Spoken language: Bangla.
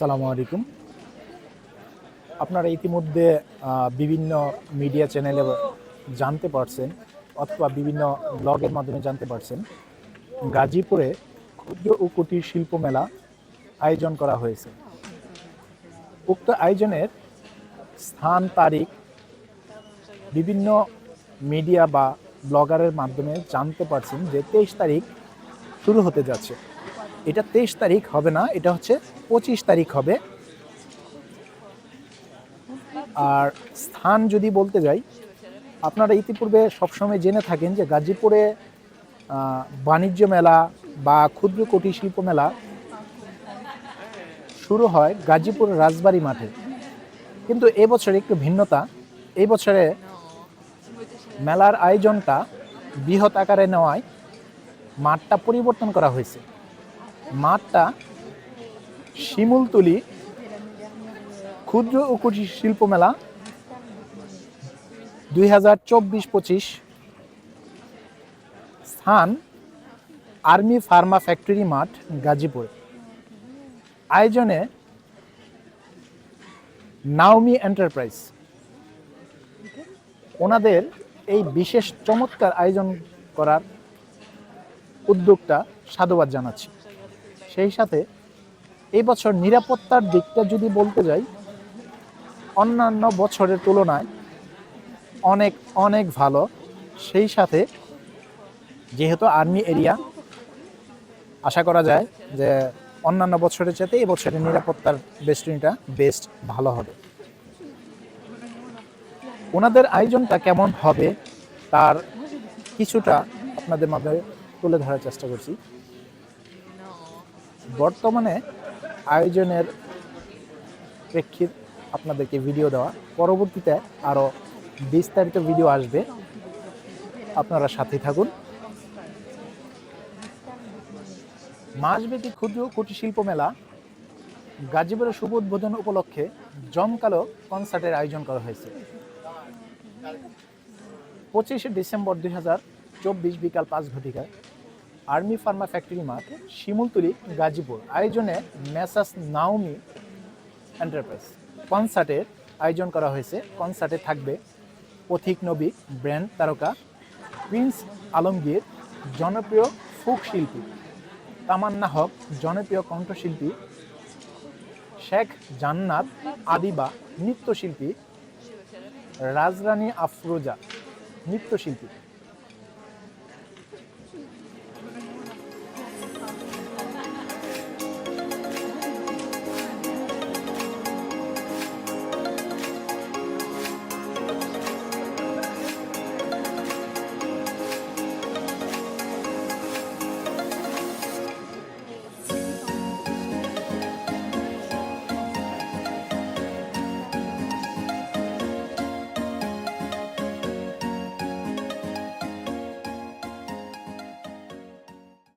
সালামু আলাইকুম। আপনারা ইতিমধ্যে বিভিন্ন মিডিয়া চ্যানেলে জানতে পারছেন অথবা বিভিন্ন ব্লগের মাধ্যমে জানতে পারছেন, গাজীপুরে ক্ষুদ্র ও কুটির শিল্প মেলা আয়োজন করা হয়েছে। উক্ত আয়োজনের স্থান, তারিখ বিভিন্ন মিডিয়া বা ব্লগারের মাধ্যমে জানতে পারছেন যে তেইশ তারিখ শুরু হতে যাচ্ছে। এটা তেইশ তারিখ হবে না, এটা হচ্ছে পঁচিশ তারিখ হবে। আর স্থান যদি বলতে যাই, আপনারা ইতিপূর্বে সবসময় জেনে থাকেন যে গাজীপুরে বাণিজ্য মেলা বা ক্ষুদ্র কুটির শিল্প মেলা শুরু হয় গাজীপুর রাজবাড়ি মাঠে। কিন্তু এবছর একটু ভিন্নতা এই বছরে মেলার আয়োজনটা বৃহৎ আকারে নেওয়ায় মাঠটা পরিবর্তন করা হয়েছে। মাঠটা শিমুলতলি ক্ষুদ্র ও কুটির শিল্প মেলা, দুই হাজার চব্বিশ পঁচিশ স্থান, আর্মি ফার্মা ফ্যাক্টরি মাঠ, গাজীপুর। আয়োজনে নাওমি এন্টারপ্রাইজ। ওনাদের এই বিশেষ চমৎকার আয়োজন করার উদ্যোগটা সাধুবাদ জানাচ্ছি। সেই সাথে এই বছর নিরাপত্তার দিকটা যদি বলতে যাই, অন্যান্য বছরের তুলনায় অনেক অনেক ভালো। সেই সাথে যেহেতু আর্মি এরিয়া, আশা করা যায় যে অন্যান্য বছরের চাইতে এই বছরের নিরাপত্তার বেস্টনিটা বেস্ট ভালো হবে। ওনাদের আয়োজনটা কেমন হবে, তার কিছুটা আপনাদের মাধ্যমে তুলে ধরার চেষ্টা করছি। বর্তমানে আয়োজনের প্রেক্ষিত আপনাদেরকে ভিডিও দেওয়া। পরবর্তীতে আরও বিস্তারিত ভিডিও আসবে। আপনারা সাথে থাকুন। মাসব্যাপী ক্ষুদ্র কুটির শিল্প মেলা গাজীপুরের শুভ উদ্বোধন উপলক্ষে জমকালো কনসার্টের আয়োজন করা হয়েছে। পঁচিশে ডিসেম্বর দুই হাজার চব্বিশ বিকাল পাঁচ ঘটিকায় আর্মি ফার্মা ফ্যাক্টরি মাঠ শিমুলতলি, গাজীপুর। আয়োজনে মেসাস নাওমি এন্টারপ্রাইজ। কনসার্টের আয়োজন করা হয়েছে। কনসার্টে থাকবে পথিক নবী, ব্র্যান্ড তারকা, প্রিন্স আলমগীর, জনপ্রিয় ফোক শিল্পী, তামান্না হক, জনপ্রিয় কণ্ঠশিল্পী, শেখ জান্নাত, আদিবা, নৃত্যশিল্পী, রাজরানী আফরোজা, নৃত্যশিল্পী।